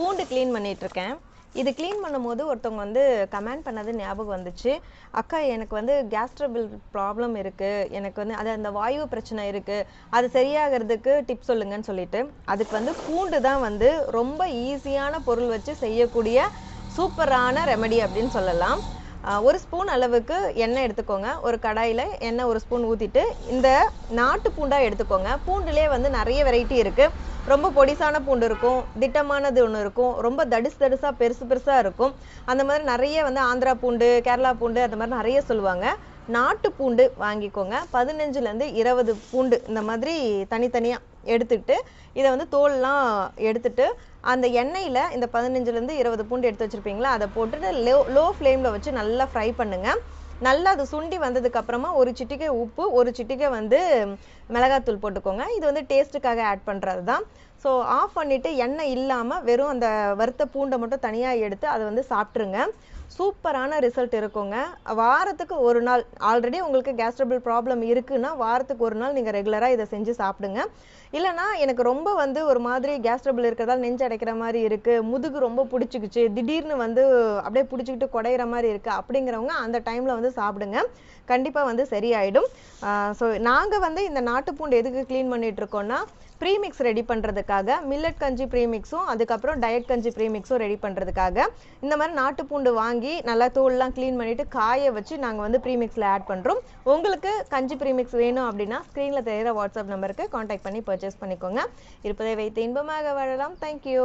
பூண்டு க்ளீன் பண்ணிகிட்ருக்கேன் இது க்ளீன் பண்ணும்போது ஒருத்தவங்க வந்து கமெண்ட் பண்ணது ஞாபகம் வந்துச்சு. அக்கா எனக்கு வந்து கேஸ்ட்ரபிள் ப்ராப்ளம் இருக்குது எனக்கு வந்து அது அந்த வாயு பிரச்சனை இருக்குது அது சரியாகிறதுக்கு டிப் சொல்லுங்கன்னு சொல்லிட்டு அதுக்கு வந்து பூண்டு தான் வந்து ரொம்ப ஈஸியான பொருள் வச்சு செய்யக்கூடிய சூப்பரான ரெமெடி அப்படின்னு சொல்லலாம். ஒரு ஸ்பூன் அளவுக்கு எண்ணெய் எடுத்துக்கோங்க. ஒரு கடாயில் எண்ணெய் ஒரு ஸ்பூன் ஊற்றிட்டு இந்த நாட்டு பூண்டாக எடுத்துக்கோங்க. பூண்டுலேயே வந்து நிறைய வெரைட்டி இருக்குது ரொம்ப பொடிசான பூண்டு இருக்கும் திட்டமானது ஒன்று இருக்கும் ரொம்ப தடுசு தடுசாக பெருசு பெருசாக இருக்கும். அந்த மாதிரி நிறைய வந்து ஆந்திரா பூண்டு கேரளா பூண்டு அந்த மாதிரி நிறைய சொல்லுவாங்க. நாட்டு பூண்டு வாங்கிக்கோங்க. பதினஞ்சுலேருந்து இருபது பூண்டு இந்த மாதிரி தனித்தனியாக எடுத்துட்டு இதை வந்து தோல்லாம் எடுத்துட்டு அந்த எண்ணெயில் இந்த பதினஞ்சுலேருந்து இருபது பூண்டு எடுத்து வச்சுருப்பீங்களா அதை போட்டுட்டு லோ லோ ஃப்ளேமில் வச்சு நல்லா ஃப்ரை பண்ணுங்கள் நல்லா அது சுண்டி வந்ததுக்கப்புறமா ஒரு சிட்டிகை உப்பு ஒரு சிட்டிகை வந்து மிளகாத்தூள் போட்டுக்கோங்க. இது வந்து டேஸ்ட்டுக்காக ஆட் பண்ணுறது தான் ஸோ ஆஃப் பண்ணிவிட்டு எண்ணெய் இல்லாமல் வெறும் அந்த வறுத்த பூண்டை மட்டும் தனியாக எடுத்து அதை வந்து சாப்பிட்ருங்க சூப்பரான ரிசல்ட் இருக்குங்க. வாரத்துக்கு ஒரு நாள் ஆல்ரெடி உங்களுக்கு கேஸ்ட்ரபிள் ப்ராப்ளம் இருக்குன்னா வாரத்துக்கு ஒரு நாள் நீங்கள் ரெகுலராக இதை செஞ்சு சாப்பிடுங்க. இல்லைனா எனக்கு ரொம்ப வந்து ஒரு மாதிரி கேஸ்ட்ரபிள் இருக்கிறதால நெஞ்சு அடைக்கிற மாதிரி இருக்குது முதுகு ரொம்ப பிடிச்சிக்குச்சு திடீர்னு வந்து அப்படியே பிடிச்சிக்கிட்டு குடையிற மாதிரி இருக்குது அப்படிங்கிறவங்க அந்த டைமில் வந்து சாப்பிடுங்க. கண்டிப்பாக வந்து சரியாயிடும். ஸோ நாங்கள் வந்து இந்த நாட்டுப்பூண்டு எதுக்கு க்ளீன் பண்ணிகிட்ருக்கோன்னா ப்ரீமிக்ஸ் ரெடி பண்ணுறதுக்கு பண்ணுறதுக்காக மில்லட் கஞ்சி ப்ரீமிக்ஸும் அதுக்கப்புறம் டயட் கஞ்சி ப்ரீமிக்ஸும் ரெடி பண்ணுறதுக்காக இந்த மாதிரி நாட்டுப்பூண்டு வாங்கி நல்லா தோல்லாம் க்ளீன் பண்ணிவிட்டு காய வச்சு நாங்கள் வந்து ப்ரீமிக்ஸில் ஆட் பண்ணுறோம் உங்களுக்கு கஞ்சி ப்ரீமிக்ஸ் வேணும் அப்படின்னா ஸ்க்ரீனில் தெரிகிற வாட்ஸ்அப் நம்பருக்கு காண்டாக்ட் பண்ணி பர்ச்சேஸ் பண்ணிக்கோங்க. இருப்பதை வைத்து இன்பமாக வாழலாம். தேங்க்யூ